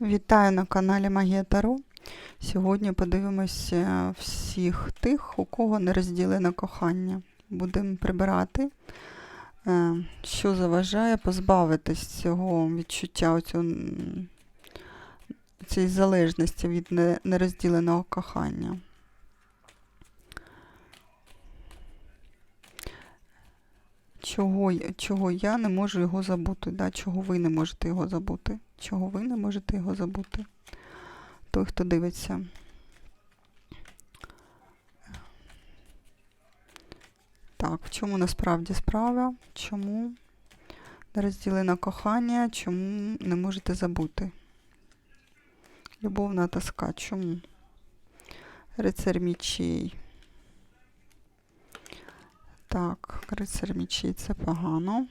Вітаю на каналі Магія Таро. Сьогодні подивимося всіх тих, у кого не розділене кохання. Будемо прибирати, е, що заважає позбавитись цього відчуття, цієї залежності від нерозділеного кохання. Чого, чого я не можу його забути, да? чого ви не можете його забути. Чого ви не можете його забути? Той, хто дивиться. Так, в чому насправді справа? Чому розділене кохання? Чому не можете забути? Любовна тоска. Чому? Рицар мічей. Так, рицар мічей це погано.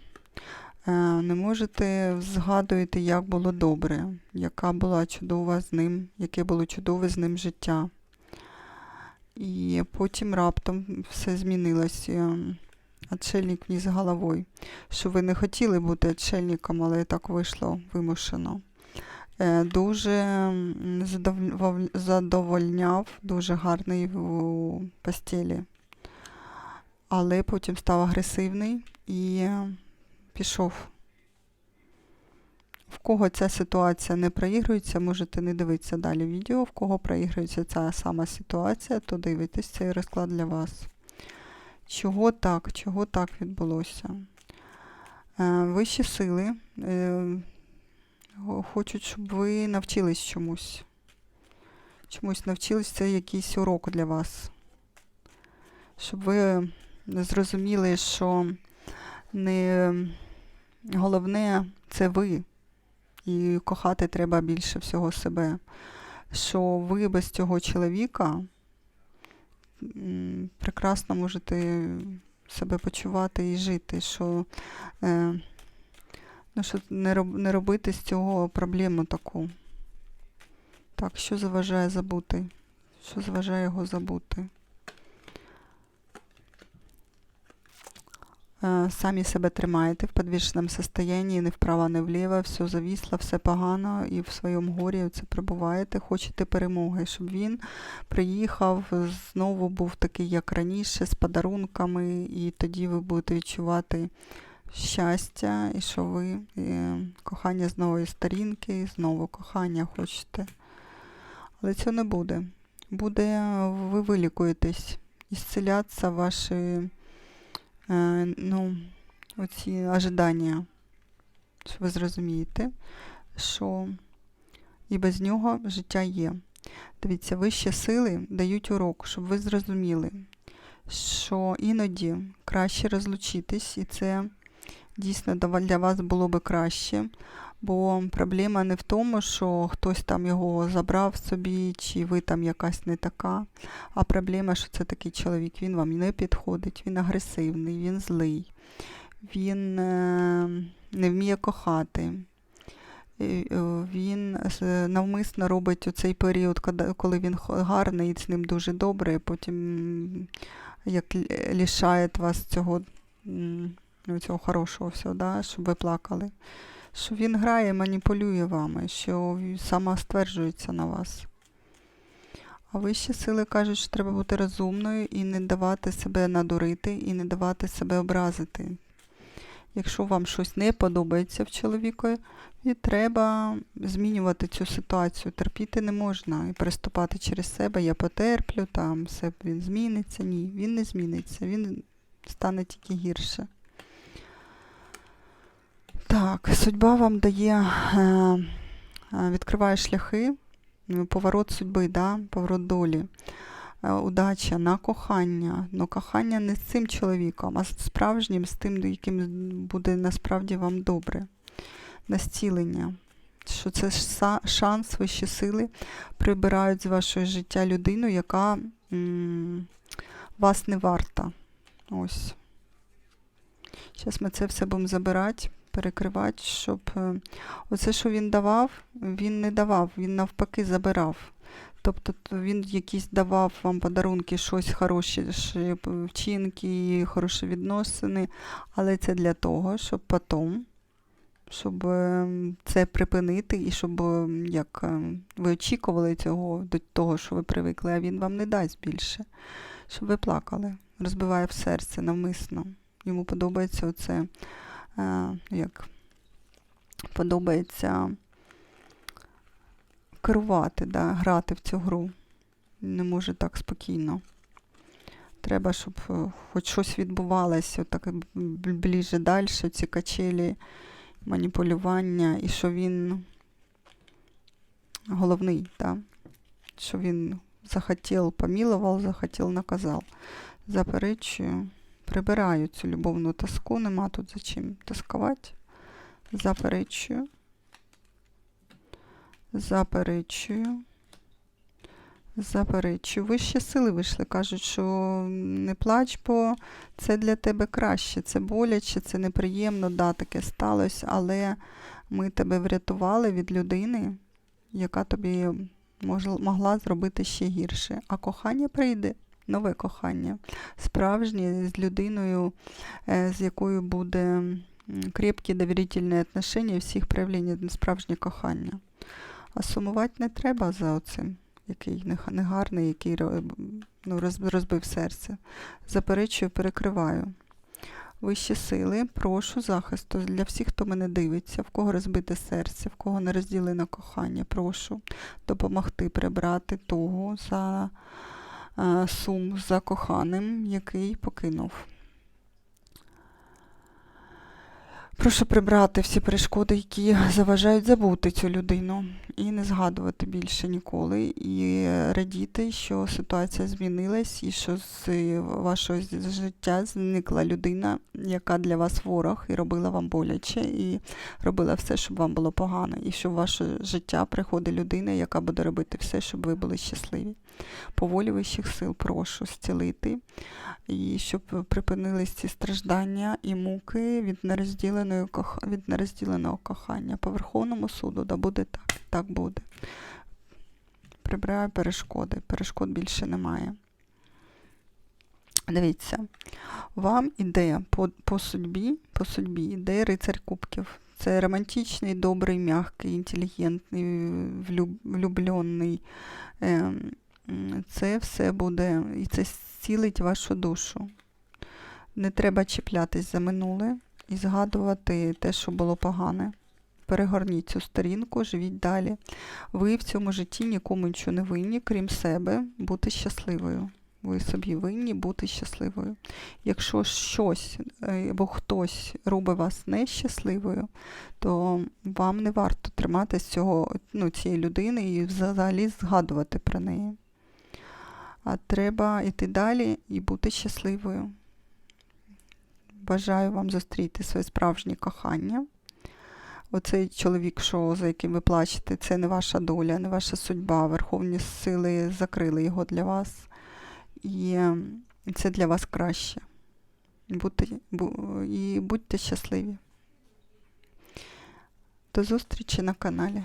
Е, Не можете згадуєте, як було добре, яка була чудова з ним, яке було чудове з ним життя. І потім раптом все змінилося. Отшельник вниз головою. Що ви не хотіли бути отшельником, але так вийшло вимушено. Е, Дуже задовольняв, дуже гарний у постелі. Але потім став агресивний і е, пішов. В кого ця ситуація не проігрується, можете не дивитися далі відео. В кого проігрується ця сама ситуація, то дивитесь цей розклад для вас. Чого так? Чого так відбулося? Е, Вищі сили е, хочуть, щоб ви навчились чомусь. Чомусь навчились, це якийсь урок для вас. Щоб ви зрозуміли, що не головне це ви. І кохати треба більше всього себе. Що ви без цього чоловіка прекрасно можете себе почувати і жити. Що, е, ну, що не, роб, не робити з цього проблему таку. Так, що заважає забути? Що заважає його забути? Самі себе тримаєте в підвішеному состоянні, не вправо, не вліво, все завісло, все погано, і в своєму горі це прибуваєте, хочете перемоги, щоб він приїхав, знову був такий, як раніше, з подарунками, і тоді ви будете відчувати щастя, і що ви е, кохання з нової сторінки, знову кохання хочете. Але цього не буде. Буде, ви вилікуєтесь, ісцелятися ваші е, ну, оці ожидання, що ви зрозумієте, що і без нього життя є. Дивіться, вищі сили дають урок, щоб ви зрозуміли, що іноді краще розлучитись, і це дійсно для вас було би краще. Бо проблема не в тому, що хтось там його забрав собі, чи ви там якась не така. А проблема, що це такий чоловік, він вам не підходить, він агресивний, він злий, він е, не вміє кохати. Е, Він навмисно робить у цей період, коли- він гарний і з ним дуже добре, потім як л- лишає вас цього, цього хорошого всього, да, щоб ви плакали. Що він грає, маніпулює вами, що він самостверджується на вас. А вищі сили кажуть, що треба бути розумною і не давати себе надурити, і не давати себе образити. Якщо вам щось не подобається в чоловікові, треба змінювати цю ситуацію. Терпіти не можна і переступати через себе. Я потерплю, там все він зміниться. Ні, він не зміниться, він стане тільки гірше. Так, судьба вам дає, е, е, відкриває шляхи, поворот судьби, да? поворот долі, е, удача на кохання. Но кохання не з цим чоловіком, а з справжнім, з тим, яким буде насправді вам добре. На зцілення. Що це шанс, вищі сили прибирають з вашого життя людину, яка м, вас не варта. Ось. Зараз ми це все будемо забирати, перекривати, щоб е, оце, що він давав, він не давав, він навпаки забирав. Тобто він якісь давав вам подарунки, щось хороші, вчинки, хороші відносини, але це для того, щоб потім щоб е, це припинити і щоб е, як ви очікували цього до того, що ви привикли, а він вам не дасть більше. Щоб ви плакали. Розбиває в серце навмисно. Йому подобається оце, як подобається керувати, да, грати в цю гру. Не може так спокійно. Треба, щоб е, хоч щось відбувалося, отак бл- ближче далі, ці качелі, маніпулювання, і що він головний, да? що він захотів, помилував, захотів, наказав. Заперечую, прибираю цю любовну тоску, нема тут за чим тоскувати. Заперечую. Заперечую. Заперечую. Вищі сили вийшли, кажуть, що не плач, бо це для тебе краще. Це боляче, це неприємно, да, таке сталося, але ми тебе врятували від людини, яка тобі могла зробити ще гірше. А кохання прийде, нове кохання, справжнє з людиною, е, з якою буде крепкі довірительні отношення всіх проявлень справжнє кохання. А сумувати не треба за оцим, який негарний, який ну, розбив серце. Заперечую, перекриваю. Вищі сили, прошу захисту для всіх, хто мене дивиться, в кого розбите серце, в кого не розділене кохання, прошу допомогти прибрати того за сум за коханим, який покинув. Прошу прибрати всі перешкоди, які заважають забути цю людину і не згадувати більше ніколи, і радіти, що ситуація змінилась, і що з вашого життя зникла людина, яка для вас ворог, і робила вам боляче, і робила все, щоб вам було погано, і що в ваше життя приходить людина, яка буде робити все, щоб ви були щасливі. По волі вищих сил прошу зцілити і щоб припинились ці страждання і муки від нерозділеної кох... від нерозділеного кохання. По Верховному суду да буде так, так буде. Прибираю перешкоди, перешкод більше немає. Дивіться, вам іде по, по судьбі, по судьбі іде рицарь кубків. Це романтичний, добрий, м'який, інтелігентний, влюблений. Ем, це все буде, і це зцілить вашу душу. Не треба чіплятись за минуле і згадувати те, що було погане. Перегорніть цю сторінку, живіть далі. Ви в цьому житті нікому нічого не винні, крім себе, бути щасливою. Ви собі винні бути щасливою. Якщо щось е, або хтось робить вас нещасливою, то вам не варто триматися цього, ну, цієї людини і взагалі згадувати про неї. А треба йти далі і бути щасливою. Бажаю вам зустріти своє справжнє кохання. Оцей чоловік, що, за яким ви плачете, це не ваша доля, не ваша судьба. Верховні сили закрили його для вас. І це для вас краще. Будьте, бу- і будьте щасливі. До зустрічі на каналі.